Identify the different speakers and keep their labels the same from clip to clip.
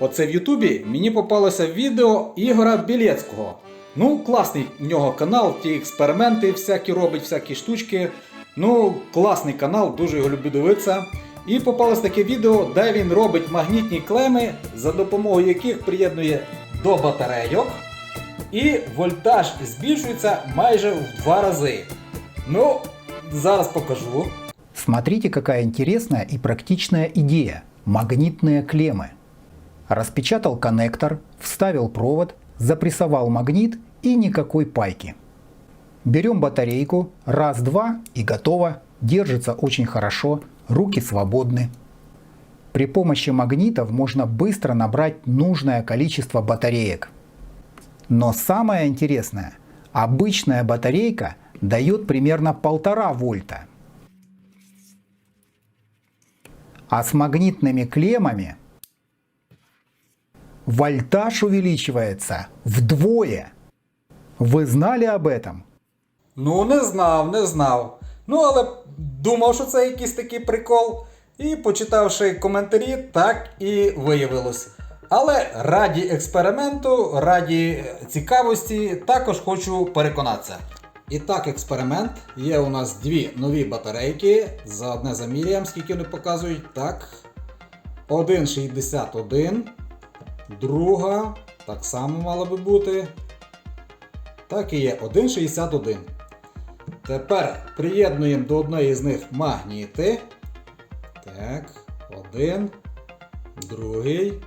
Speaker 1: Оце в Ютубі мені попалося відео Ігора Білецького. Ну, класний в нього канал, ті експерименти всякі робить, всякі штучки. Ну, класний канал, дуже його люблю дивитися. І попалось таке відео, де він робить магнітні клеми, за допомогою яких приєднує до батарейок. І вольтаж збільшується майже в два рази. Ну, зараз покажу.
Speaker 2: Смотрите, какая интересная и практичная идея – магнитные клеммы. Распечатал коннектор, вставил провод, запрессовал магнит и никакой пайки. Берем батарейку, раз-два и готово, держится очень хорошо, руки свободны. При помощи магнитов можно быстро набрать нужное количество батареек. Но самое интересное, обычная батарейка дает примерно полтора вольта. А с магнитными клеммами вольтаж увеличивается вдвое. Вы знали об этом?
Speaker 1: Ну, не знав, не знав. Ну, але думав, що це якийсь такий прикол. І почитавши коментарі, так і виявилось. Але раді експерименту, раді цікавості, також хочу переконатися. І так, експеримент. Є у нас дві нові батарейки. За одне заміряємо, скільки вони показують. Так. 1,61. Друга. Так само мала би бути. Так і є 1,61. Тепер приєднуємо до одної з них магніти. Так, один, другий.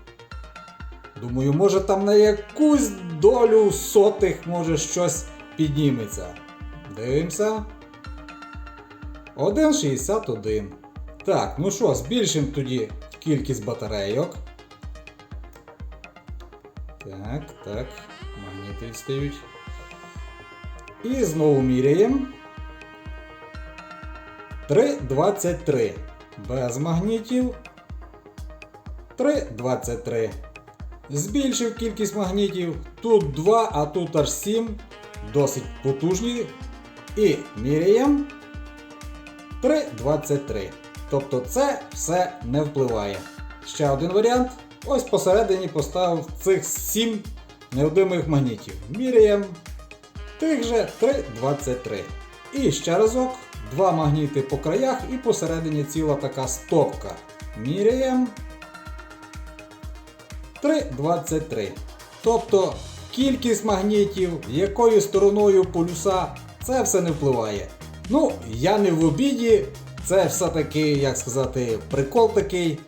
Speaker 1: Думаю, може там на якусь долю сотих може щось підніметься. Дивимося. 1,61. Так, ну що, збільшимо тоді кількість батарейок. Так, так, магніти відстають. І знову міряємо. 3,23. Без магнітів. 3,23. Збільшив кількість магнітів. Тут 2, а тут аж 7. Досить потужні. І міряємо. 3,23. Тобто це все не впливає. Ще один варіант. Ось посередині поставив цих 7 невдимих магнітів. Міряємо. Тих же 3,23. І ще разок. Два магніти по краях і посередині ціла така стопка. Міряємо. 3,23. Тобто кількість магнітів, якою стороною полюса, це все не впливає. Ну, я не в обіді, це все-таки, як сказати, прикол такий.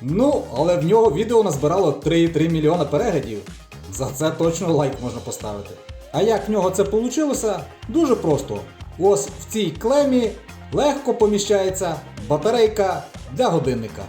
Speaker 1: Ну, але в нього відео назбирало 3,3 мільйона переглядів. За це точно лайк можна поставити. А як в нього це вийшло? Дуже просто. Ось в цій клемі легко поміщається батарейка для годинника.